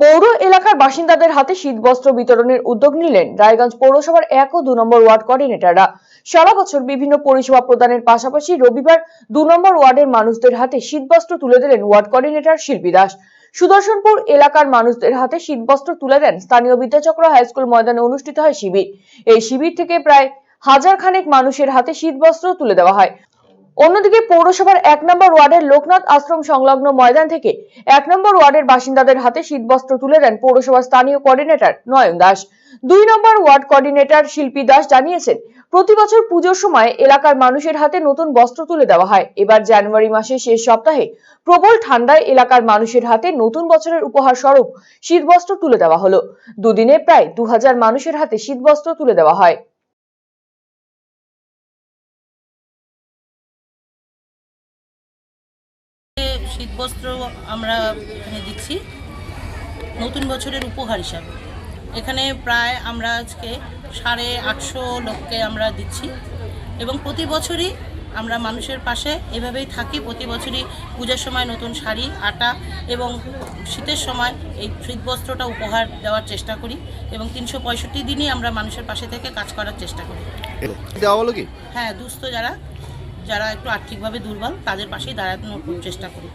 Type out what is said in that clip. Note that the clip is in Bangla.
পৌর এলাকার বাসিন্দাদের হাতে শীতবস্ত্র বিতরণের উদ্যোগ নিলেন রায়গঞ্জ পৌরসভার এক ও দু নম্বর ওয়ার্ড কোঅর্ডিনেটররা। সারা বছর বিভিন্ন পরিষেবা প্রদানের পাশাপাশি রবিবার দু নম্বর ওয়ার্ডের মানুষদের হাতে শীতবস্ত্র তুলে দিলেন ওয়ার্ড কোঅর্ডিনেটর শিল্পী দাস। সুদর্শনপুর এলাকার মানুষদের হাতে শীতবস্ত্র তুলে দেন স্থানীয় বিদ্যাচক্র হাই স্কুল ময়দানে অনুষ্ঠিত হয় শিবির। এই শিবির থেকে প্রায় হাজার খানেক মানুষের হাতে শীতবস্ত্র তুলে দেওয়া হয়। অন্যদিকে পৌরসভার এক নম্বর ওয়ার্ডের লোকনাথ আশ্রম সংলগ্ন ময়দান থেকে এক নম্বর ওয়ার্ডের বাসিন্দাদের হাতে শীতবস্ত্র তুলে দেন পৌরসভার স্থানীয় কোঅর্ডিনেটর নয়ন দাস। দুই নম্বর ওয়ার্ড কোঅর্ডিনেটর শিল্পী দাস জানিয়েছেন, প্রতি বছর পুজোর সময় এলাকার মানুষের হাতে নতুন বস্ত্র তুলে দেওয়া হয়। এবার জানুয়ারি মাসের শেষ সপ্তাহে প্রবল ঠান্ডায় এলাকার মানুষের হাতে নতুন বছরের উপহার স্বরূপ শীতবস্ত্র তুলে দেওয়া হলো। দুদিনে প্রায় দু হাজার মানুষের হাতে শীতবস্ত্র তুলে দেওয়া হয়। শীতবস্ত্র আমরা এখানে দিচ্ছি। নতুন বছরের উপহার হিসাবে। এখানে প্রায় আমরা আজকে সাড়ে আটশো লোককে আমরা দিচ্ছি এবং প্রতি বছরই আমরা মানুষের পাশে এভাবেই থাকি। প্রতি বছরই পূজার সময় নতুন শাড়ি আটা এবং শীতের সময় এই শীতবস্ত্রটা উপহার দেওয়ার চেষ্টা করি এবং তিনশো পঁয়ষট্টি দিনই আমরা মানুষের পাশে থেকে কাজ করার চেষ্টা করি। দেওয়া হলো কি? হ্যাঁ দুস্থ যারা। যারা একটু আর্থিকভাবে দুর্বল তাদের পাশেই দাঁড়ানোর চেষ্টা করি